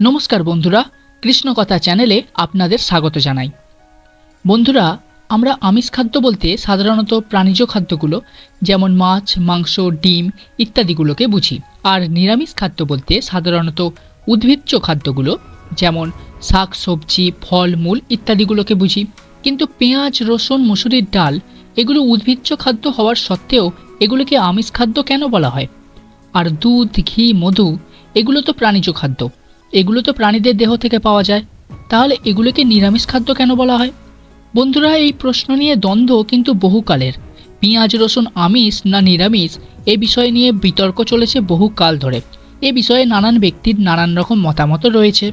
নমস্কার বন্ধুরা, কৃষ্ণকথা চ্যানেলে আপনাদের স্বাগত জানাই। বন্ধুরা, আমরা আমিষ খাদ্য বলতে সাধারণত প্রাণীজ খাদ্যগুলো, যেমন মাছ, মাংস, ডিম ইত্যাদিগুলোকে বুঝি। আর নিরামিষ খাদ্য বলতে সাধারণত উদ্ভিজ্জ খাদ্যগুলো, যেমন শাক, সবজি ফল মূল ইত্যাদিগুলোকে বুঝি। কিন্তু পেঁয়াজ, রসুন, মুসুরির ডাল, এগুলো উদ্ভিজ্জ খাদ্য হওয়ার সত্ত্বেও এগুলোকে আমিষ খাদ্য কেন বলা হয়? আর দুধ, ঘি, মধু, এগুলো তো প্রাণীজ খাদ্য। এগুলো তো প্রাণীদের দেহ থেকে পাওয়া যায়। তাহলে এগুলোকে নিরামিষ খাদ্য কেন বলা হয়? বন্ধুরা, এই প্রশ্ন নিয়ে দ্বন্দ্ব কিন্তু বহুকালের। পেঁয়াজ, রসুন, আমিষ না নিরামিষ, এ বিষয় নিয়ে বিতর্ক চলেছে বহু কাল ধরে। এ বিষয়ে নানান ব্যক্তির নানান রকম মতামত রয়েছে।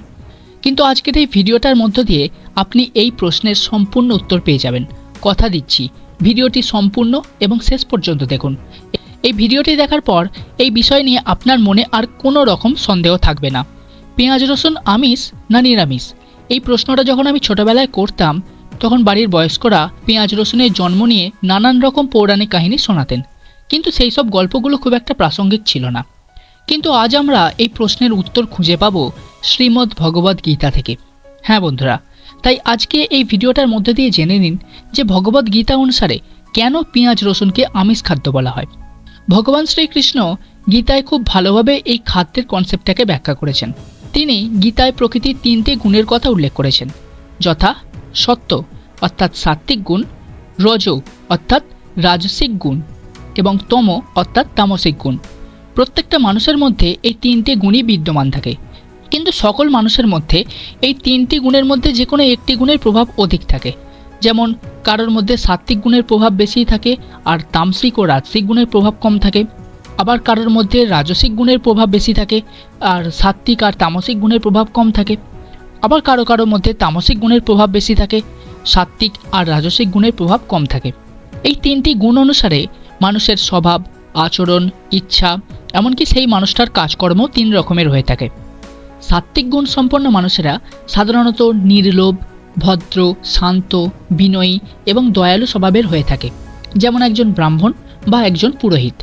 কিন্তু আজকের এই ভিডিওটার মধ্য দিয়ে আপনি এই প্রশ্নের সম্পূর্ণ উত্তর পেয়ে যাবেন। কথা দিচ্ছি, ভিডিওটি সম্পূর্ণ এবং শেষ পর্যন্ত দেখুন। এই ভিডিওটি দেখার পর এই বিষয় নিয়ে আপনার মনে আর কোনো রকম সন্দেহ থাকবে না। পেঁয়াজ, রসুন, আমিষ না নিরামিষ? এই প্রশ্নটা যখন আমি ছোটবেলায় করতাম, তখন বাড়ির বয়স্করা পেঁয়াজ, রসুনের জন্ম নিয়ে নানান রকম পৌরাণিক কাহিনী শোনাতেন। কিন্তু সেই সব গল্পগুলো খুব একটা প্রাসঙ্গিক ছিল না। কিন্তু আজ আমরা এই প্রশ্নের উত্তর খুঁজে পাবো শ্রীমদ্ ভগবদ গীতা থেকে। হ্যাঁ বন্ধুরা, তাই আজকে এই ভিডিওটার মধ্যে দিয়ে জেনে নিন যে ভগবদ গীতা অনুসারে কেন পেঁয়াজ, রসুনকে আমিষ খাদ্য বলা হয়। ভগবান শ্রীকৃষ্ণ গীতায় খুব ভালোভাবে এই খাদ্যের কনসেপ্টটাকে ব্যাখ্যা করেছেন। তিনি গীতায় প্রকৃতির তিনটে গুণের কথা উল্লেখ করেছেন। যথা সত্য, অর্থাৎ সাত্ত্বিক গুণ, রজ, অর্থাৎ রাজসিক গুণ, এবং তম, অর্থাৎ তামসিক গুণ। প্রত্যেকটা মানুষের মধ্যে এই তিনটে গুণই বিদ্যমান থাকে। কিন্তু সকল মানুষের মধ্যে এই তিনটি গুণের মধ্যে যে কোনো একটি গুণের প্রভাব অধিক থাকে। যেমন, কারোর মধ্যে সাত্ত্বিক গুণের প্রভাব বেশি থাকে, আর তামসিক ও রাজসিক গুণের প্রভাব কম থাকে। আবার কারোর মধ্যে রাজসিক গুণের প্রভাব বেশি থাকে আর সাত্ত্বিক আর তামসিক গুণের প্রভাব কম থাকে। আবার কারও কারোর মধ্যে তামসিক গুণের প্রভাব বেশি থাকে, সাত্ত্বিক আর রাজসিক গুণের প্রভাব কম থাকে। এই তিনটি গুণ অনুসারে মানুষের স্বভাব, আচরণ, ইচ্ছা, এমনকি সেই মানুষটার কাজকর্ম তিন রকমের হয়ে থাকে। সাত্ত্বিক গুণ সম্পন্ন মানুষেরা সাধারণত নির্লোভ, ভদ্র, শান্ত, বিনয়ী এবং দয়ালু স্বভাবের হয়ে থাকে। যেমন একজন ব্রাহ্মণ বা একজন পুরোহিত।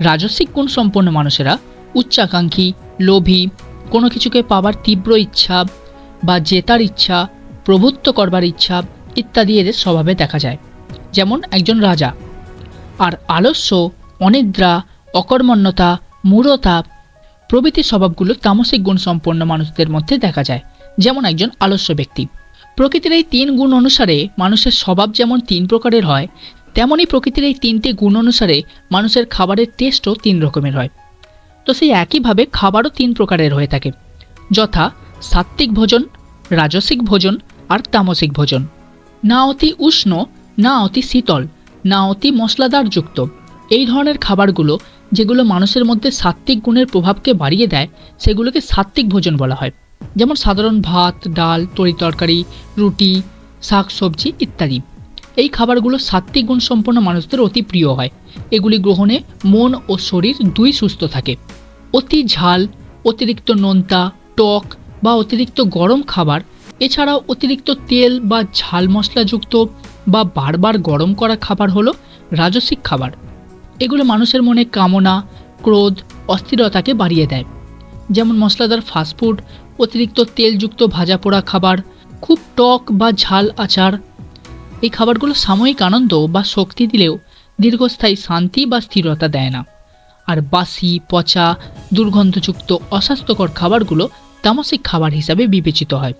রাজস্বিক গুণ সম্পন্ন মানুষেরা উচ্চাকাঙ্ক্ষী, লোভী, কোনো কিছুকে পাবার তীব্র ইচ্ছা বা জেতার ইচ্ছা, প্রভুত্ব করবার ইচ্ছা ইত্যাদি এদের স্বভাবে দেখা যায়। যেমন একজন রাজা। আর আলস্য, অনিদ্রা, অকর্মণ্যতা, মূঢ়তা প্রভৃতি স্বভাবগুলো তামসিক গুণ সম্পন্ন মানুষদের মধ্যে দেখা যায়। যেমন একজন আলস্য ব্যক্তি। প্রকৃতির এই তিন গুণ অনুসারে মানুষের স্বভাব যেমন তিন প্রকারের হয় তেমনই প্রকৃতির এই তিনটে গুণ অনুসারে মানুষের খাবারের টেস্টও তিন রকমের হয়। তো সেই একইভাবে খাবারও তিন প্রকারের হয়ে থাকে। যথা সাত্ত্বিক ভোজন, রাজসিক ভোজন আর তামসিক ভোজন। না অতি উষ্ণ, না অতি শীতল, না অতি মশলাদার যুক্ত এই ধরনের খাবারগুলো যেগুলো মানুষের মধ্যে সাত্ত্বিক গুণের প্রভাবকে বাড়িয়ে দেয়, সেগুলোকে সাত্ত্বিক ভোজন বলা হয়। যেমন সাধারণ ভাত, ডাল, তরি তরকারি, রুটি শাক সবজি ইত্যাদি। এই খাবারগুলো সাত্ত্বিক গুণ সম্পন্ন মানুষদের অতি প্রিয় হয়। এগুলি গ্রহণে মন ও শরীর দুই সুস্থ থাকে। অতি ঝাল, অতিরিক্ত নোনতা, টক বা অতিরিক্ত গরম খাবার, এছাড়াও অতিরিক্ত তেল বা ঝাল মশলাযুক্ত বা বারবার গরম করা খাবার হলো রাজসিক খাবার। এগুলো মানুষের মনে কামনা, ক্রোধ, অস্থিরতাকে বাড়িয়ে দেয়। যেমন মশলাদার ফাস্টফুড অতিরিক্ত তেলযুক্ত ভাজা পোড়া খাবার, খুব টক বা ঝাল আচার এই খাবারগুলো সাময়িক আনন্দ বা শক্তি দিলেও দীর্ঘস্থায়ী শান্তি বা স্থিরতা দেয় না। আর বাসি, পচা, দুর্গন্ধযুক্ত, অস্বাস্থ্যকর খাবারগুলো তামসিক খাবার হিসাবে বিবেচিত হয়।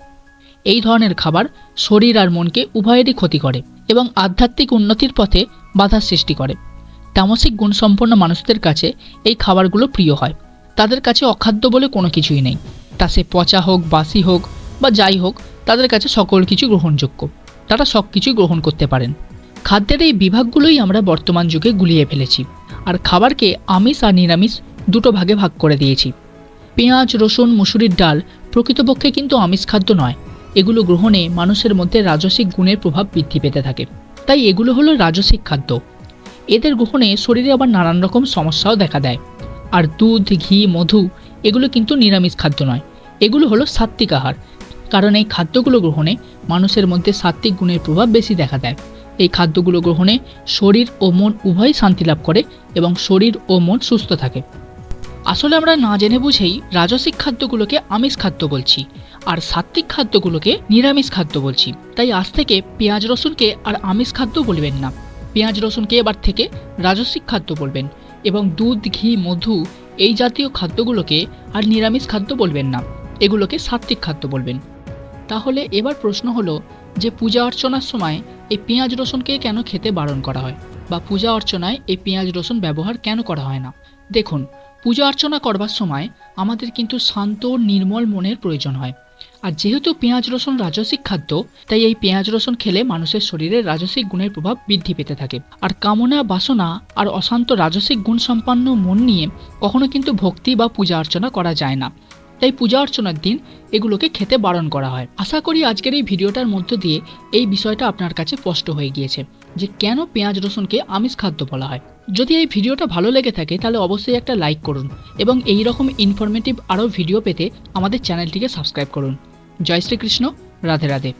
এই ধরনের খাবার শরীর আর মনকে উভয়েরই ক্ষতি করে এবং আধ্যাত্মিক উন্নতির পথে বাধা সৃষ্টি করে। তামসিক গুণসম্পন্ন মানুষদের কাছে এই খাবারগুলো প্রিয় হয়। তাদের কাছে অখাদ্য বলে কোনো কিছুই নেই। তা সে পচা হোক, বাসি হোক বা যাই হোক, তাদের কাছে সকল কিছু গ্রহণযোগ্য। তারা সব কিছুই গ্রহণ করতে পারেন। খাদ্যের এই বিভাগগুলোই আমরা বর্তমান যুগে গুলিয়ে ফেলেছি। আর খাবারকে আমিষ আর নিরামিষ দুটো ভাগে ভাগ করে দিয়েছি। পেঁয়াজ, রসুন, মুসুরির ডাল প্রকৃতপক্ষে কিন্তু আমিষ খাদ্য নয়। এগুলো গ্রহণে মানুষের মধ্যে রাজসিক গুণের প্রভাব বৃদ্ধি পেতে থাকে। তাই এগুলো হলো রাজসিক খাদ্য। এদের গ্রহণে শরীরে আবার নানান রকম সমস্যাও দেখা দেয়। আর দুধ, ঘি, মধু এগুলো কিন্তু নিরামিষ খাদ্য নয়। এগুলো হলো সাত্ত্বিক আহার। কারণ এই খাদ্যগুলো গ্রহণে মানুষের মধ্যে সাত্ত্বিক গুণের প্রভাব বেশি দেখা দেয়। এই খাদ্যগুলো গ্রহণে শরীর ও মন উভয়ই শান্তি লাভ করে এবং শরীর ও মন সুস্থ থাকে। আসলে আমরা না জেনে বুঝেই রাজসিক খাদ্যগুলোকে আমিষ খাদ্য বলছি আর সাত্ত্বিক খাদ্যগুলোকে নিরামিষ খাদ্য বলছি। তাই আজ থেকে পেঁয়াজ রসুনকে আর আমিষ খাদ্য বলবেন না। পেঁয়াজ রসুনকে এবার থেকে রাজসিক খাদ্য বলবেন এবং দুধ, ঘি, মধু এই জাতীয় খাদ্যগুলোকে আর নিরামিষ খাদ্য বলবেন না। এগুলোকে সাত্ত্বিক খাদ্য বলবেন। তাহলে এবার প্রশ্ন হলো যে পূজা অর্চনার সময় এই পেঁয়াজ রসুনকে কেন খেতে বারণ করা হয়? বা পূজা অর্চনায় এই পেঁয়াজ রসুন ব্যবহার কেন করা হয় না? দেখুন, পূজা অর্চনা করবার সময় আমাদের কিন্তু শান্ত, নির্মল মনের প্রয়োজন হয়। আর যেহেতু পেঁয়াজ রসুন রাজসিক খাদ্য, তাই এই পেঁয়াজ রসুন খেলে মানুষের শরীরে রাজসিক গুণের প্রভাব বৃদ্ধি পেতে থাকে। আর কামনা, বাসনা আর অশান্ত রাজসিক গুণ সম্পন্ন মন নিয়ে কখনো কিন্তু ভক্তি বা পূজা অর্চনা করা যায় না। তাই পূজা অর্চনার দিন এগুলোকে খেতে বারণ করা হয়। আশা করি আজকের এই ভিডিওটার মধ্য দিয়ে এই বিষয়টা আপনার কাছে স্পষ্ট হয়ে গিয়েছে যে কেন পেঁয়াজ রসুনকে আমিষ খাদ্য বলা হয়। যদি এই ভিডিওটা ভালো লেগে থাকে তাহলে অবশ্যই একটা লাইক করুন এবং এই রকম ইনফরমেটিভ আরও ভিডিও পেতে আমাদের চ্যানেলটিকে সাবস্ক্রাইব করুন। জয় শ্রীকৃষ্ণ, রাধে রাধে।